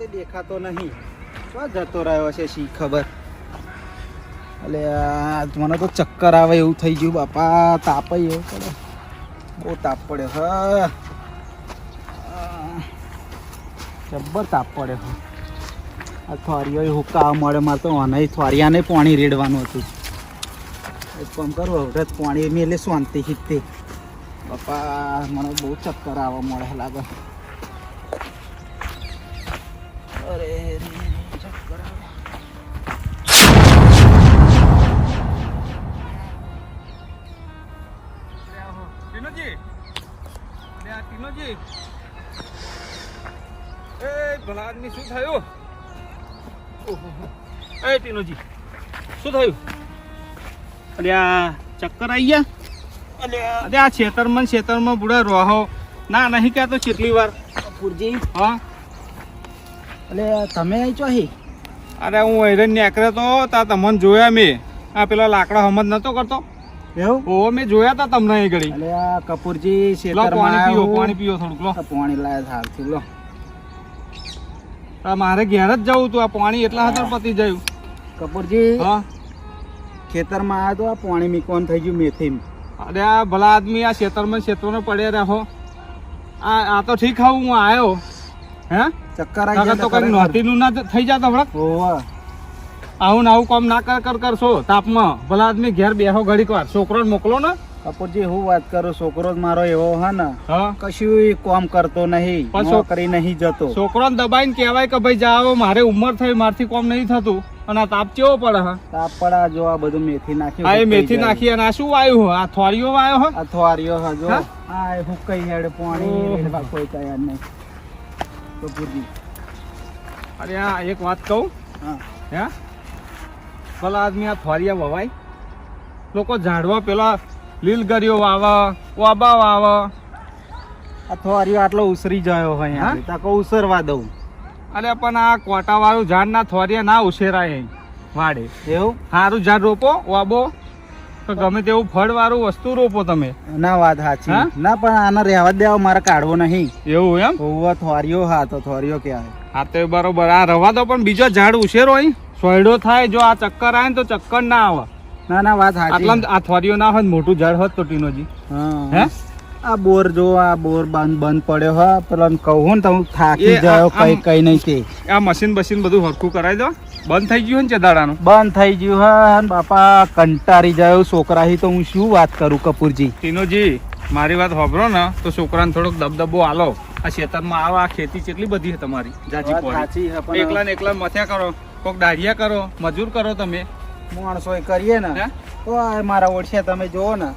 તે દેખાતો નહીં. ક્યાં જતો રહ્યો છે શી ખબર? એટલે મને તો ચક્કર આવે એવું થઈ ગયું, બાપા, તાપ એવું બહુ તાપ પડ્યો હ. જબ્બર તાપ પડે, હ. આ થોરીઓ હુક્કા મળે, મારે તો અનાય થોરિયાને પાણી રેડવાનું હતું. એક કામ કરું, હવે પાણી મેલે શાંતિ હિતે બાપા, મને બહુ ચક્કર આવવા મળે લાગે. અરે ભલા આદમી શું થયું? ઓહો. એ ટીનોજી શું થયું? અરે ચક્કર આવી ગયા? અલ્યા, આ છેતરમાં ને બુડા રોહો. ના નહીં કહેતો કેટલી વાર. કપૂરજી હા? એટલે તમે અહીં છો અરે હું હેરન નીકળ્યો તો તા તમને જોયા મેં. આ પેલા લાકડા હમજ નતો કરતો? એવું? ઓ મેં જોયા તા તમને અહીં ઘડી. એટલે આ કપૂરજી ખેતરમાં પાણી પીઓ પાણી પીઓ થોડુંક લો. પાણી લાયા હાલથી લો. મારે ઘેર જ જવું તું આ પાણી એટલા હતા પતી જયું. કપૂરજી હા? ખેતરમાં આવ્યો તો આ પાણી મીકવાનું થઈ ગયું મેથી અરે આ ભલા આદમી આ ખેતરમાં ખેતરમાં પડ્યા રહો આ આ તો ઠીક હું આવ્યો હે? ચક્કર આવી તો કઈ નોતીનું ના થઈ જાત હમણાં. ઓવા આવું આવું કામ ના કર કર કરશો. તાપમાં ભલા આદમી ઘેર બેહો ઘડીક વાર. છોકરો મોકલો ને. કપૂરજી હું વાત કરું છોકરો મારો એવો હે ને કશું કામ કરતો નહીં નોકરી નહીં જતો. છોકરો દબાઈને કહેવાય કે ભાઈ જાઓ મારે ઉંમર થઈ મારથી કોમ નહીં થતું. અને આ તાપ કેવો પડે હા? તાપ પડા જો આ બધું મેથી નાખ્યું આ મેથી નાખી અને આ શું વાયું હો? આ થોરીઓ વાયો હા? આ થોરીઓ હા જો. આ હુકઈ હેડ પાણી કોઈ તૈયાર નહીં. કપૂરજી અરે આ એક વાત કહું? હા. હે? ભલા આદમી આ ફરિયા વવાય? લોકો ઝાડવા પેલા લીલગરીઓ વાવ વાબા વાવ. આ થોરીઓ આટલો ઉસરી ગયો હોય હા? તાકો ઉસરવા દઉં. અરે પણ આ કોટા વાળું ઝાડ ના થોરિયા ના ઉછેરાય વાડે. એવું? સારું ઝાડ રોપો ઓબો તો ગમે તેવું ફળ વાળું વસ્તુ રોપો તમે. ના વાત સાચી? ના પણ આને રહેવા દેવો મારે કાઢવો નહીં. એવું એમ? હોવા થોરિયો હા તો થોરિયો કહેવાય. હા તો બરોબર. આ રવા દો પણ બીજો ઝાડ ઉછેરો અહીં. સોયડો થાય જો આ ચક્કર આવે ને તો ચક્કર ના આવે. ના ના વાત સાચી. આટલા આ થોરિયો ના હોય મોટું ઝાડ હોત તો ટીનોજી. હા. હે? આ બોર જો આ બોર બંધ બંધ પડ્યો હા. પેલા કહું ને તું થાકી જાય કઈ કઈ નહીં તે આ મશીન બશીન બધું હરખું કરાવી દો. બંધ થઈ ગયું ને ચદાડાનું? બંધ થઈ ગયું હા બાપા કંટારી જાયો. છોકરાથી તો હું શું વાત કરું કપૂરજી? ટીનોજી મારી વાત હોભરો ને તો છોકરાને થોડોક દબદબો આલો. આ ખેતરમાં આવો આ ખેતી કેટલી બધી છે તમારી? જાજી પોળી. એકલા ને એકલા મથ્યા કરો કોક દાઢિયા કરો મજૂર કરો તમે. માણસો કરીએ ને હે? તો મારા ઓળખ્યા તમે જોવો ને.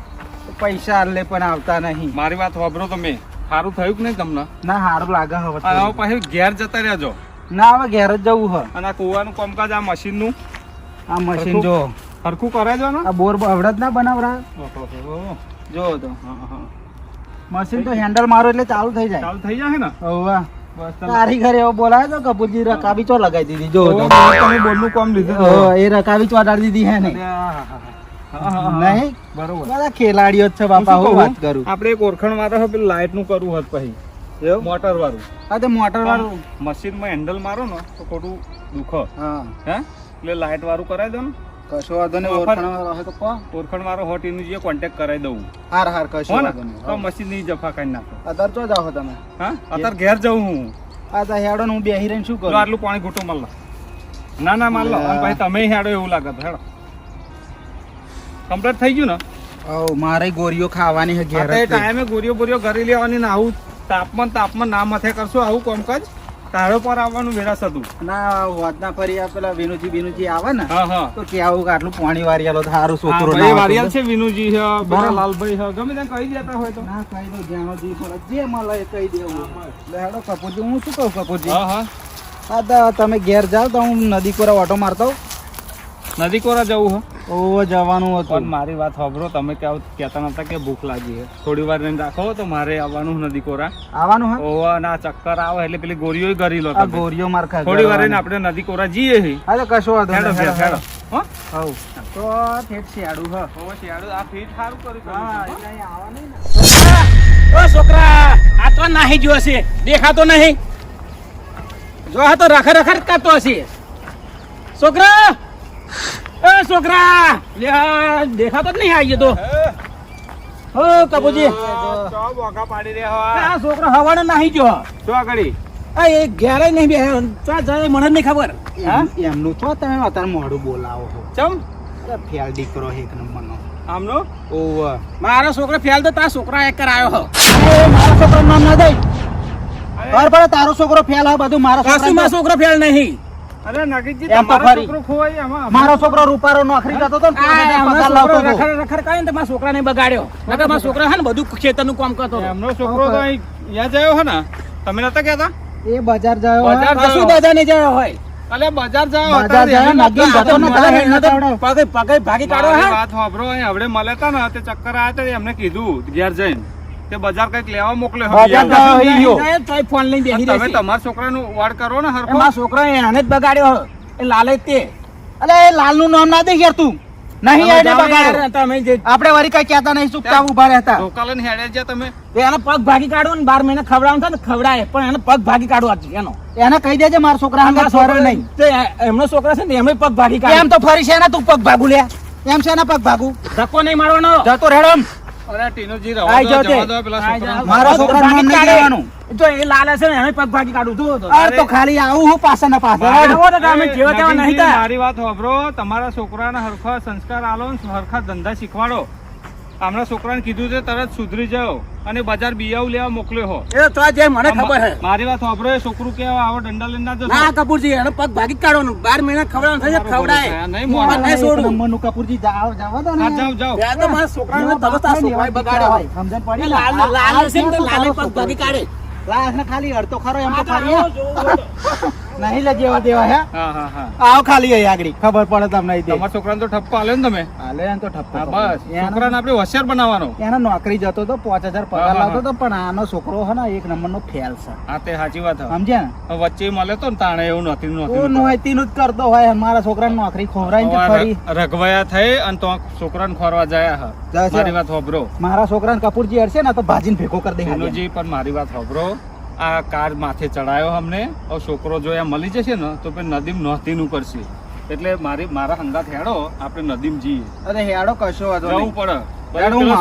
પૈસા હાલે પણ આવતા નહીં. મારી વાત વાપરો તમે. સારું થયું કે નહીં તમને? ના સારું લાગે હવે તો. ઘેર જતા રહેજો. ના હવે ઘેર જ જવું હ. અને આ કુવાનું કામકાજ આ મશીનનું આ મશીન જો. હરખું કરે ને? આ બોર અવડત ના બનાવરા. જો તો. મશીન તો હેન્ડલ મારો એટલે ચાલુ થઈ જાય. ચાલુ થઈ જાય ને? હોવા. તારી ઘરે એવો બોલાય તો કપૂરજી રકાબી ચો લગાવી દીધી. જો તમે બોલનું કામ લીધું. એ રકાબી ચોટાડી દીધી હે ને. નહીં? બરોબર. બધા ખેલાડીઓ જ છે બાપા હું વાત કરું. આપણે એક ઓળખાણ મારે છે પેલું લાઇટનું કરવું હોત પછી. મોટર વાળું હા તે મોટર વાળું મશીનમાં હેન્ડલ મારો ને તો ખોટું દુખો. હા. હે? એટલે લાઇટ વાળું કરાવી દો ને. કશો વાંધો નહીં ઓફર. વાળો હોય તો કહો. ઓળખાણ મારો હોટ એનું જે કોન્ટેક્ટ કરાવી દઉં. હાર હાર કશો વાંધો નહીં. તો મશીનની જફા કાઢી નાખો. અત્યારે ચો જાઓ તમે? હા? અત્યારે ઘેર જઉં હું. આ તો હેડો ને હું બેહી રહીને શું કરું? આટલું પાણી ઘૂંટો માર લો. ના ના માલ લો. પછી તમે હેડો એવું લાગે તો હેડો. કમ્પ્લીટ થઈ ગયું ને? ઓ મારે ગોરીઓ ખાવાની હે ઘેર. ટાઈમે ગોરીઓ બોરીઓ કરી લેવાની ને આવું તાપમાન તાપમાન ના માથે કરશો આવું કોમકાજ તારો પર આવવાનું વેરાસ હતું. ના વાતના ફરી આ પેલા વિનુજી વિનુજી આવે ને તો કે આવું આટલું પાણી વારી આલો તો સારું છોકરો ના વારિયાલ છે વિનુજી છે બરા લાલભાઈ છે ગમે ત્યાં કહી દેતા હોય તો. ના કઈ દો જાણો જી પડે જે મળે કહી દેવું. લેડો હેડો કપૂરજી હું શું કહું કપૂરજી? હા હા. હા તમે ઘેર જાઓ તો હું નદી કોરા ઓટો મારતો નદી કોરા જવું હો. જવાનું પણ હતું મારી વાત સાંભળો તમે કે કહેતા નતા કે ભૂખ લાગી છે. થોડી વાર રહીને રાખો તો મારે આવવાનું નદી કોરા આવવાનું હા ઓવા ના ચક્કર આવે એટલે પેલી ગોરીઓ કરી લો. ગોરીઓ માર ખા થોડી વાર રહીને આપણે નદી કોરા જઈએ હા. કશો વાંધો હેડો હેડો હેડો હેડો. હો? હઉ તો ઠેઠ શિયાળું હ. ઓવા શિયાળું આ ફીટ સારું કર્યું હા તમે. એટલે અહીં આવવા નહીં ને. ઓ છોકરા આ તો નાહી ગયો છે દેખાતો નહીં. જો તો રખર રખર કરતો હશે. છોકરા! એ છોકરા! દેખાતો જ નહીં આવી તો. હો કપૂજી આ છોકરો હવાડે નાહી ગયો. શું આગળી એ ઘેરે નહીં બે ચા જાય મને નહીં ખબર. એમનું તો તમે અત્યારે મોડું બોલાવો છો? ચમ? ફેલ દીકરો એક નંબરનો. આમનો? ઓવ. મારો છોકરો ફેલ તો તારા છોકરા એક કરાયો હો. મારા છોકરા નામ ના દઈ ખબર પડે તારો છોકરો ફેલ હા બધું મારો છોકરો છોકરો ફેલ નહીં? અરે નગીનજી તમારો છોકરો ખોવાઈ આમાં મારો છોકરો રૂપારો નોકરી કરતો તો ને પગાર લાવતો હતો. મારા છોકરાને બગાડ્યો. નકર મારા છોકરા હે ને બધું ખેતરનું કામ કરતો હતો. એમનો છોકરો તો અહીં યા જયો હે ને? તમે નતા કહેતા? એ બજાર ગયો બજાર. કશું બજાર નહીં ગયો હોય. અલે બજાર જાઓ બજાર જાય, એમને નગીન નતા જતો મળે. તો પગે પગે ભાગી કાઢો હે. વાત હોબરો અહીં હવડે મળ્યા તા ને તે ચક્કર આયા તે એમને કીધું ઘેર જઈને. તે બજાર કંઈક લેવા મોકલે ફોન લઈને બેસી તમે. તમારા છોકરાનું વાડ કરો ને હરખો. મારા છોકરા એને જ બગાડ્યો. એ લાલે તે. અલે એ લાલનું નામ ના દે યાર તું. નહીં એને બગાડ્યો. તમે જે આપણે વળી કઈ કહેતા નહીં ચૂપચાપ ઊભા રહેતા. ધોકા લઈને હેડ્યા જ્યાં તમે. એનો પગ ભાગી કાઢવો ને બાર મહિને ખવડાવવાનું થાય ને ખવડાય. પણ એને પગ ભાગી કાઢવો જ એનો. એને કહી દેજે મારા છોકરા ફરે નહીં એમનો છોકરા છે ને એમ પગ ભાગી કાઢે એમ તો ફરી છે ને તું પગ ભાગુ લે. એમ છે ને પગ ભાગુ. ધક્કો નહીં મારવાનો. જતો રેડમ અરે ટીનુજી તે. જવા દો પેલા છોકરા મારા છોકરા નામ નહીં લેવાનું. જો એ લાલે છે ને એને પગ ભાગી કાઢું તું અરે તો ખાલી આવું હું પાછા ના પાછા? આવો તો તમે જેવા તેવા નહીં તા. મારી વાત સાંભળો. તમારા છોકરાને હરખા સંસ્કાર આલો ને હરખા ધંધા શીખવાડો. હમણાં છોકરાને કીધું છે તરત સુધરી જાઓ અને બજાર બિયાવ લેવા મોકલ્યો હો. એ તો જે મને ખબર હે. મારી વાત સાંભળો એ છોકરું કે આવો દંડા લઈને ના જશો. ના કપૂરજી એનો પગ ભાગી કાઢવાનો. 12 મહિના ખવડાવવાનું થશે ખવડાય. નહીં મોડું. નહીં. છોડું. મનુ કપૂરજી જાવ જાવ દો હા, જાઓ જાઓ. ત્યાં તો મારા છોકરાને તારા છોકરાએ બગાડ્યો હોય. સમજણ પડી? લાલ લાલ સિંહ તો લાલે પગ ભાગી કાઢે. લાલ ને ખાલી અડતો ખરો એમ તો ખરી નહીં લે દેવા હે? આવ ખાલી અહીં આગળ. ખબર પડે તમને તમારા છોકરાને તો ઠપ્પા આલે ને તમે? આલે તો ઠપ્પા બસ. છોકરાને આપણે હોશિયાર બનાવવાનો. એને નોકરી જતો તો પાંચ હજાર પગાર લાવતો તો પણ આનો છોકરો હે ને એક નંબરનો ફેલ છે. હા તે સાચી વાત સમજે ને? વચ્ચે મળે તો ને તાણે એવું નથી નહોતું નોયતીનું જ કરતો હોય મારા છોકરાને નોકરી ખોવરાઈને તે ફરી. રઘવાયા થઈ અને તો છોકરાને ખોરવા જાય હા. મારી વાત હોબરો મારા છોકરાને કપૂરજી હરશે ને તો ભાજીને ભેગો કરી દે પણ મારી વાત હોભરો. આ કાર માથે ચડાયો અમને. હવે છોકરો જો આ મળી જશે ને તો પછી નદીમ નોહતીનું કરશે. એટલે મારી મારા અંદાજ હેડો આપણે નદીમ જઈએ. અરે હેડો કશો વાંધો જવું પડે.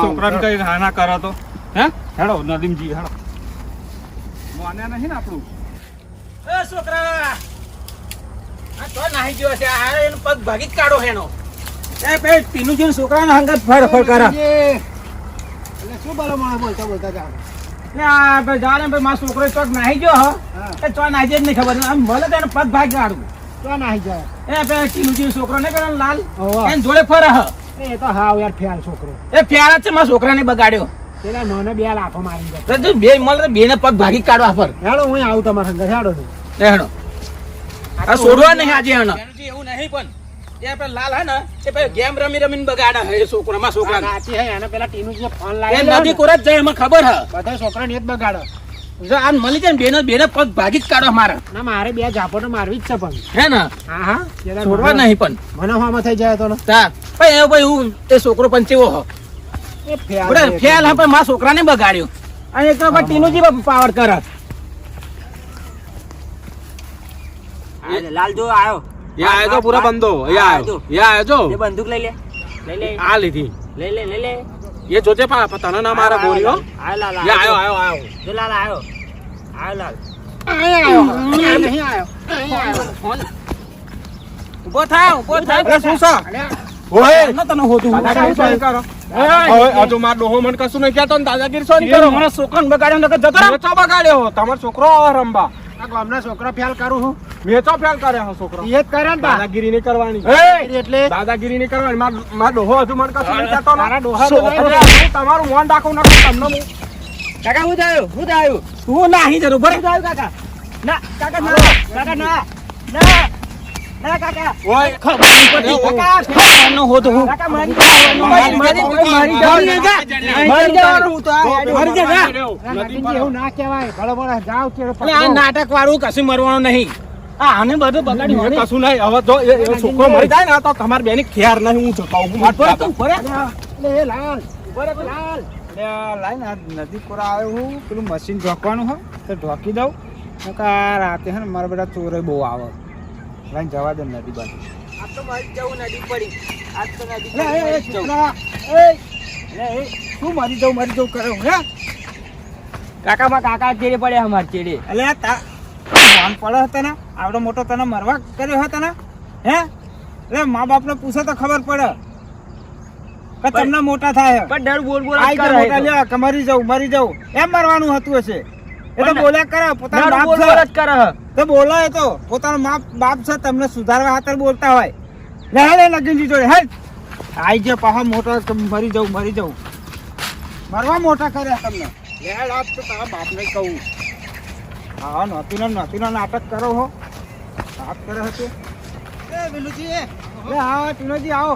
છોકરાને કઈ હા કરો તો. હે? હેડો નદીમ જી હેડો. માન્યા નહીં ને આપણું. એ છોકરા! આ તો નાહી ગયો છે. આ એનો પગ ભાગી જ કાઢો હેનો. એ બે ટીનુજી ના છોકરાને હંગાત ફળ ફળ કરા એટલે શું બોલો મને બોલતા બોલતા આ ભાઈ જાણે ભાઈ મારો છોકરો ચોક નાહી ગયો હો. ચો નાહી જ નહીં ખબર. આમ ભલે તેને પગ ભાગી કાઢું તો નાહી જાય એ બે ટીનુજી છોકરો ને લાલ. એને જોડે ફરે હ. એ તો હાવ યાર ફેલ છોકરો. એ પ્યારા છે મારા છોકરાને બગાડ્યો. પેલા મને બે લાફો મારી જાય તો બે મળે બે ને પગ ભાગી કાઢવા પર. હેડો હું આવું તમારા સંગે હેડો છું હેડો. આ છોડવા નહીં આજે એનો એવું નહીં પણ. એ આપણે લાલ હે ને એ પછી ગેમ રમી રમીને બગાડે હે છોકરા મારા છોકરાને. સાચી હે એને પેલા ટીનું ફોન એ લાવી નદી જાય એમાં ખબર હે? બધા છોકરાને એ જ બગાડો. જો આ મળી જાય ને બેનો પગ ભાગી જ કાઢો મારે. ના મારે બે ઝાપટો મારવી જ છે પણ. હે ને? હા હા છોડવા નહીં પણ. મને હોમાં થઈ જાય તો ને. તા ભાઈ એ ભાઈ હું એ છોકરો પણ ચેવો હો. એ ફેલ હા પણ મારા છોકરાને બગાડ્યો. અને એક તો ટીનુજી પાવર કરે. લાલ જો આવ્યો યા આયો તો પૂરા બંદો યા આયો. યા આયો જો. એ બંદૂક લઈ લે. લઈ લે. આ લીધી. લઈ લે લઈ લે. એ જોજે પા તને ના મારા બોરીઓ આયો લાલ યા આયો. આયો આયો જો લાલ આયો. આયો લાલ. આયો નહીં આયો ફોન ઊભો થા ઊભો થા શું સા ઓય. ન તને હોતું. હું કરો. હજુ માર ડોહો મને કશું નહીં કહેતો ને દાદાગીરી સોની કરો. મને છોકરાને બગાડ્યો જતો જતો બગાડ્યો? તમારો છોકરો રંબા ગામના છોકરા ફેલ કરું હું મેચો ફેલ કરે હા છોકરો એ જ કરે ને દાદાગીરી નહીં કરવાની એટલે દાદાગીરી નહીં કરવાની માર ડોહો હજુ મને કશું નહીં કહેતો મારા ડોહા તમારું મોન રાખું ના તમને હું કાકા હું જાયો હું જાયો તું ના અહીં જરૂર ભરી થયું કાકા ના કાકા ના કાકા ના ના ના કાકા ઓય ખબર નહીં કાકા ફેરનો હોતો હું કાકા મારી મારી મારી મારી મારી જવાનું હું તો મારી જવાનું ના કહેવાય ભલે ભલે જાઓ ચેડો આ નાટક વાળું કશું મરવાનું નહીં આને બધું બગાડી મને કશું નહીં હવે જો એ છોકરો મરી જાય ને તો તમારી બેની ખેર નહીં હું જતો હું ઉપર તું લે લાલ. એ લાલ. લે લાઈન આ નદી કોરા આવ્યો હું પેલું મશીન ઢોકવાનું હોય તો ઢોકી દઉં. નકા રાતે હે ને મારા બધા ચોરે બહુ આવે. લાઈન જવા દે નદી બાજુ. આ તો મારી જવું નદી પડી. આજ તો નદી લે એ, પડી. છોકરા, એ, લે એ, શું મરી જાઉં મરી જાઉં કરે હું, હે? કાકામાં કાકા ચેડે પડ્યા અમાર ચેડે અલે તા ફોન પડ્યો હતો ને આવડો મોટો તને મરવા કર્યો હતો ને હે? એટલે મા બાપને પૂછે તો ખબર પડે કે તમને મોટા થાય પણ ડર બોલ બોલ આઈ જા મોટા લ્યો કે મરી જાઉં મરી જાઉં. એમ મરવાનું હતું હશે. એ તો બોલ્યા કરે પોતાનો બાપ બોલ જ કરે તો બોલાય તો પોતાનો બાપ બાપ છે તમને સુધારવા ખાતર બોલતા હોય. લે લે લગીનજી જોડે હે આઈ જે પાહા મોટા મરી જાઉં મરી જાઉં. મરવા મોટા કર્યા તમને. લે આપ તો તારા બાપને કહું. હા નતીનો નતીનો નાટક કરો હો. વાત કરે હતો એ વિલુજી એ. હા ટીનોજી આવો.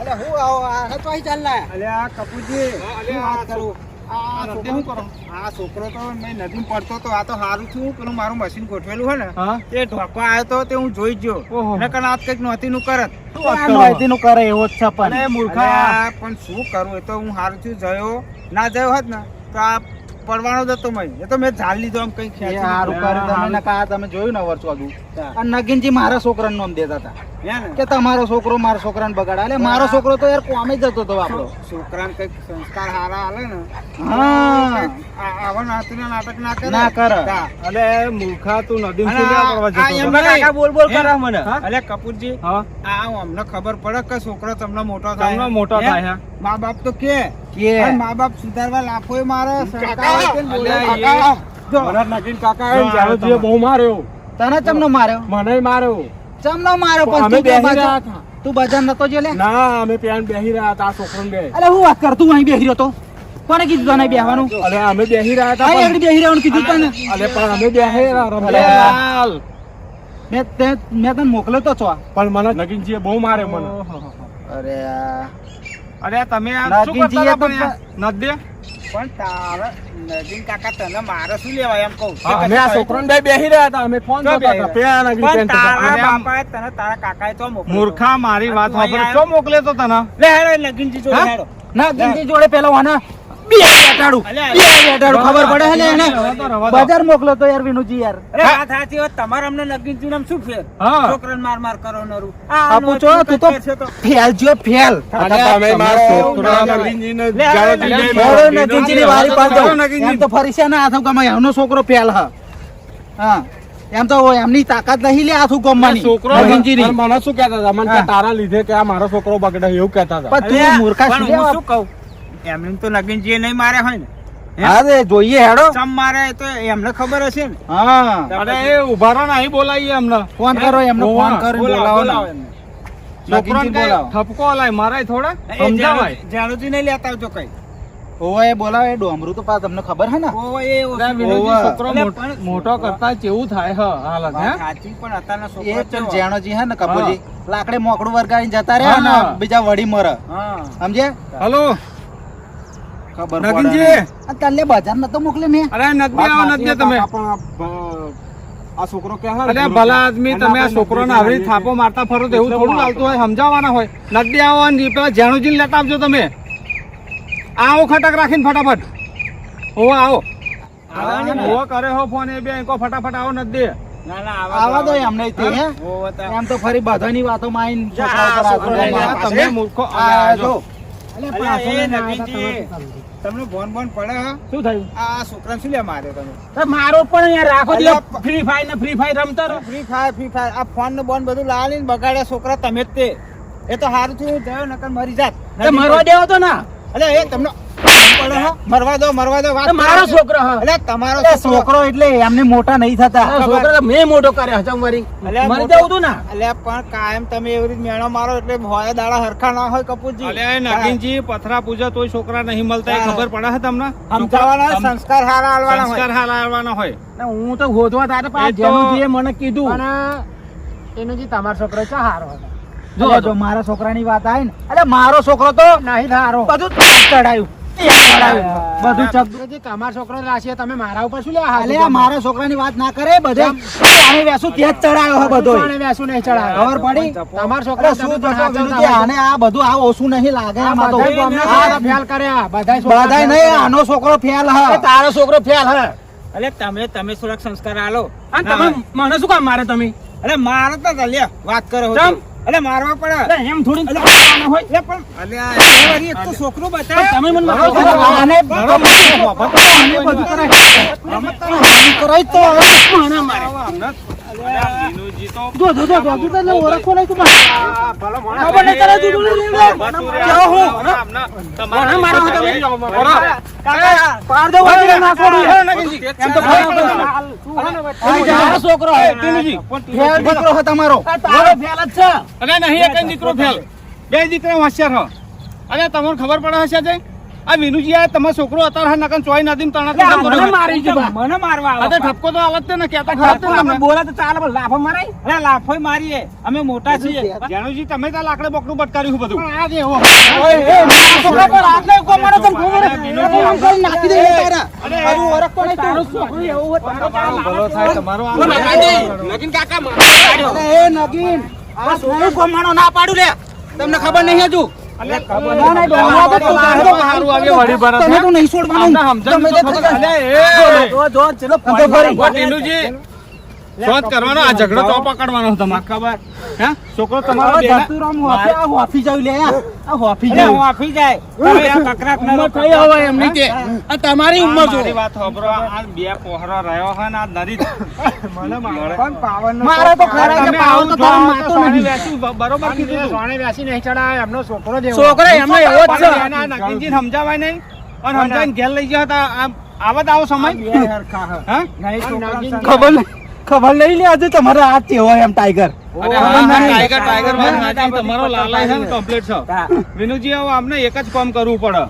અલે હું આવો? આ તો અહીં ચાલ લા અલે આ કપૂરજી અલે શું આ વાત કરું? આ છોકરો શું કરો? આ છોકરો તો મેં નદીમાં પડતો તો આ તો હારું થયું પેલું મારું મશીન ગોઠવેલું હોય ને તે ઢોકો આવ્યો તો તે હું જોઈ ગયો. નકર આ કંઈક નોતી નું કરતનું કરે? એવો જ છે પણ. મૂર્ખા. પણ શું કરું એ તો હું સારું થયું જયો. ના જયો હોત ને તો આ પડવાનો જ હતો મય. એ તો મેં ઝાડ લીધો આમ કઈ ખ્યાલ હારું કર્યું તમે કા તમે જોયું ને વર્ષો આગુ અને નગીનજી મારા છોકરાનું નામ દેતા હતા. કે તમારો છોકરો મારો છોકરાને બગાડા. એટલે મારો છોકરો તો યાર કોમે જ જતો હતો આપણો. છોકરાને કંઈક સંસ્કાર હારા આલે ને હા. આવા નાતીના નાટક ના કરે. ના કરે. અલે મૂર્ખા તું નદીમાં અને શું લેવા આ- કરવા જતો હતો? કાકા બોલ બોલ કરે મને. અલે કપૂરજી હા. આ અમને ખબર પડે કે છોકરો તમને મોટો થાય? તમને મોટો થાય હા. મા બાપ તો કે. કે? મા બાપ સુધારવા લાખો મારે નગીન કાકા. જાડોજીએ બહુ માર્યો. તને ચમનો માર્યો? મને માર્યો. ચમનો માર્યો? પણ તું બેહી રહ્યા હતા. તું બજાર નતો જો લે ના અમે પેન બેહી રહ્યા હતા છોકરાને બે. હું વાત કરતું અહીં બેહી રહ્યો તો. કોને કીધું તને બેહવાનું? અમે બેહી રહ્યા હતા પણ- બેહી રહેવાનું કીધું તને? અલે પણ અમે બેહી રહ્યા. મેં તે- મેં તને મોકલ્યો તો છો પણ મને નગીનજીએ બહુ માર્યો મને. અરે આ અરે તમે શું કરતા હતા તો પણ તારે નદીન કાકા તને મારે શું લેવાય એમ કહું? અમે આ છોકરાને બે બેહી રહ્યા હતા અમે ફોન તો કરતા હતા પેલા પણ તારા બાપાએ તને તારા કાકાએ તો મોકલ્યો. મૂર્ખા મારી વાત તું સાંભળ આવ્યો? મોકલે તો તને? લે હેડો લગીનજી જોડે? હેડો. નગીનજી જોડે પેલો વાના? બેટાડું. બેટાડું. ખબર પડે હે ને એને. બજાર મોકલો તો યાર વિનુજી યાર. અરે વાત સાચી વાત તમાર અમને લગીનજી નામ શું ફેર? છોકરાને માર માર કરો નરું. આપું છો તું તો ફેલ જો ફેલ. અને તમે મારો છોકરા નગીનજીને દીનો નગીનજીની વારી પાડો. એમ તો ફરી છે ને હાથ ગમાય એમનો છોકરો ફેલ હા. હા. એમ તો એમની તાકાત નહીં લે આથું ગમવાની. છોકરો. મને શું કહેતા હતા? મને તારા લીધે કે આ મારો છોકરો બગડે એવું કહેતા હતા. પણ તું મૂર્ખા હું શું કહું? એમને તો લગીનજીએ નહીં મારે હોય ને હે? જોઈએ હેડો. ચમ મારે તો એમને ખબર હશે ને. હા. અરે એ ઊભા રહો ને બોલાવીએ એમને. ફોન કરો એમનો ફોન કરીને બોલાવો, બોલાવો બોલાવો ને. એમને. છોકરાને નગીનજી કઈ બોલાવો ઠપકો લાય મારાય થોડા? સમજાવાય? જાણો- નહીં લેતા આવજો કઈ. ઓવે એ બોલાવે ડોમરું તો પા તમને ખબર હે ને? ઓવો એ. છોકરો મોટ- કરતા કેવું થાય હ હાલત હે? સાચી પણ છોકરા? જેણોજી હે ને કપૂરજી. લાકડે મોકડું વરગાડીને જતા રહ્યા ને બીજા વડી મરે હા. સમજે હલો. ખબર નગીનજી. પડે આ બજાર નતો મોકલે મેં અરે નથી આવો નથી તમે. આ છોકરો કે અરે ભલા આદમી તમે આ છોકરોને આવી થાપો મારતા ફરો તો એવું થોડું ચાલતું હોય સમજાવવાના હોય. નદી આવો અને પેલા જેણુજી લેતા આવજો તમે. આવો ખટક રાખીને ફટાફટ. હો આવો. હો કરે હો ફોન એ બે એકો ફટાફટ આવો નદી. ના ના આવા દો એમને તે હે? ઓવો તો- એમ તો ફરી બધાની વાતો માં આઈને જા, છોકરા ઉપર છોકરો હાથ લઈને ઉગાડવા. આ તમે મૂર્ખો. જો. તમને બોન બોન પડે શું થયું? આ છોકરાને શું લે માર્યો તમે? મારો પણ યાર રાખો ફ્રી ફાયર ને ફ્રી ફાયર રમતા. Free Fire Free Fire. આ ફોન ને બોન બધું લાવીને બગાડ્યા છોકરા તમે જ તે. એ તો સારું થયું જયો નકર મરી જાત. મરવા દેવો તો ના. એટલે એ તમને? મરવા દો મરવા દો વાત તો મારો કરો. છોકરો હા. અલે તમારો છોકરો. એટલે એમને મોટા નહીં થતા. છોકરો તો મેં મોટો કર્યો હજમ વરી મરી જવું તું ના? અલ્યા પણ કાયમ તમે એવી રીતે મેળો મારો એટલે હોય દાડા હરખા ના હોય કપૂરજી. નગીનજી પથરા પૂજા તોય છોકરા નહીં મળતા ખબર પડે છે તમને? સમજાવવાના સંસ્કાર હારા આલવાના હોય. સંસ્કાર હું તો ગોધવા તારે એ પાસે મને કીધું. એનું જે તમારો છોકરો છે હારો હતો જો જો. મારા છોકરાની વાત આવી ને. અરે મારો છોકરો તો નહીં હારો. બધું ચડાયું બધું ચગ જે છોકરો રાશિએ તમે મારા ઉપર શું લે અલે મારા છોકરાની વાત ના કરે બધે આને વેસું ત્યાં ચડાયો હે બધો વેસું નહીં ચડાવ્યો ખબર પડી? તમારો અરે શું તમે જોશો પણ વિનુજી, આને આ બધું આ ઓછું નહીં લાગે તો બધાય ફેલ કર્યા બધાય છોકરા બધાય નહીં આનો છોકરો ફેલ હ. તારો છોકરો ફેલ હે. અલે તમે તમે થોડાક સંસ્કાર આલો. અને તમે મને શું કામ મારે તમે? અરે મારે તો વાત કરો? અલે મારવા પડે. અરે એમ થોડી હોય? અલે પણ અલ્યા એક તો છોકરું બતાવે. તમે મને. આને. બધું કરાય. મારે તો જો જો જો જો તને ઓળખો નહીં તું ભલો માણસ ખબર નહીં તારે તું જોડે લઈ લે. કેવો હું? મને મારો તમે. કાકા, પાર દો વાડી ના છોડી. એમ તો ભાઈ છોકરો હે ટીનુજી, ફેલ દીકરો હે તમારો તારો ફેલ જ છે અરે નહીં એક દીકરો ફેલ બે દીકરા હોશિયાર હો અરે તમને ખબર પડે હશે છે આ વિનુજી આ તમારો છોકરો અત્યારે હા નકન ચોય નદીમ તણા મને મારી છે મને મારવા અરે ઠપકો તો આલત ને કેતા ખરાબ તો તે બોલા તો ચાલે પણ લાફો મારાય? અરે લાફો મારીએ. અમે મોટા છીએ. જાણુજી તમે તો લાકડે બોકડું બટકાર્યું બધું. આ જે હો. ઓય, એ, છોકરા પર હાથ ઊભો મારો તમ ખબર આમ નાખી દે તારા. અરે, હજુ ઓળખતો નહીં તારો છોકરો એવો હોય, તારો ભલો થાય તમારો આ- નગીન કાકા મારો. અરે એ નગીન. આ છોકરો ગમાણો ના પાડું લે. તમને ખબર નહીં હજુ? નહીં. છોડવાનું. શોધ કરવાનો? આ ઝઘડો તો પકડવાનો તમારે ખબર. હે? છોકરો તમારો જતુરામ હોફી આ હોફી જાવ લે આ. હોફી જાવ. હું આપી જાય. તમે આ કકરાટ ન. થઈ હવે એમની કે. આ તમારી ઉંમર જો વાત સાંભળો. આ બે પોહરો રહ્યો હે ને આ નદી મને મારે. પણ પાવનનો મારે તો ખરા કે પાવન તો આવું માતો જો તારા તો માથું સોને નહીં. બ- બરોબર કીધું? તું. છોકરો એમનો એવો જ છે. એને સમજાવાય નહીં. અને સમજાઈને ઘેર લઈ ગયા હતા આ- આવા આવો સમય. ખબર નહીં. ખબર લઈ લે આજે તમારે આ કેવો એમ ટાઈગર તમારો લાલાય છે ને complete છે. વિનુજી હવે આમને એક જ કામ કરવું પડે.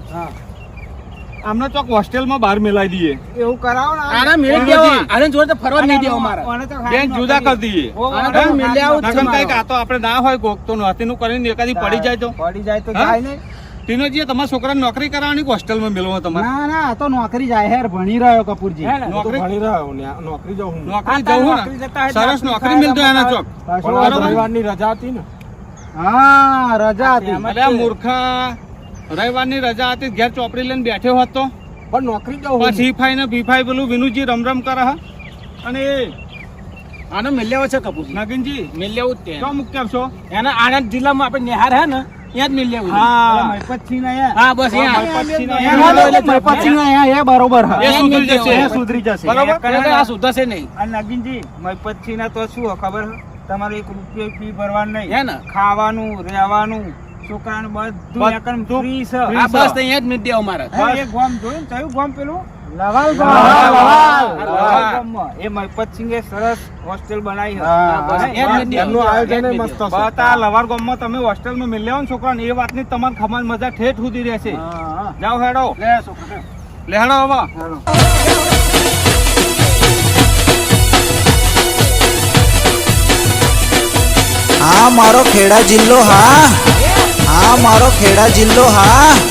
આમને ચોક હોસ્ટેલમાં બહાર મેલાઈ દઈએ. એવું કરાવો ને આને મેળ દેવો. આને જોર તો ફરવા નહીં દેવો મારા. બેન જુદા કરી દઈએ. આને મિલે આવું છે નકર આ તો આપણે ના હોય કોક તો નહોતીનું કરીને એકાદી પડી જાય તો. પડી જાય તો જાય નહીં. ટીનોજી તમારા છોકરાને નોકરી કરાવવાની હોસ્ટેલમાં મેળવો તમારે? ના ના તો નોકરી જાય હેર ભણી રહ્યો કપૂરજી. નોકરી ભણી રહ્યો નોકરી જવું નોકરી જતા ને સરસ નોકરી મળતો એના ચોક. પાછું બરોબર? હા રજા હતી. અરે મૂર્ખા. રવિવારની રજા હતી ઘેર ચોપડી લઈને બેઠો હતો. તો પણ નોકરી પછી ફાઈ ને પીફાઈ પેલું વિનુજી રમ રમ કરે હા. અને આને મિલ્યાવો છે કપૂર નગીનજી મેલ્યાવું જ તે. ક્યાં મૂક્યા છો એના આણંદ જિલ્લામાં આપણે નિહાર હે ને ત્યાં જ મિલ્યાવું છે. હા. મફતથી ને હા બસ હા, અહીંયા મફતથી ને અહીંયા અહીંયા. એટલે મફતથી અહીંયા એ બરોબર એ સુધરી જશે. એ સુધરી જશે. બરોબર? આ સુધરશે નહીં. અને નગીનજી ના તો શું ખબર? તમારે એક રૂપિયો ફી ભરવાનું હે નહીં ને. ખાવાનું રહેવાનું છોકરાનું બધું બધું ફ્રી છે. આ બસ અહીંયા જ મિલ દેવો મારે હા, એ જોયું કયું ગામ પેલું? એ મફત સરસ હોસ્ટેલ બનાવી લવાર ગામમાં તમે હોસ્ટેલમાં મિલ્યા ને છોકરાને એ વાતની તમારે ખબર મજા ઠેઠ સુધી રહેશે. જાઓ હેડો. લે હેડો. હવે હા મારો ખેડા જિલ્લો હા. હા મારો ખેડા જિલ્લો હા.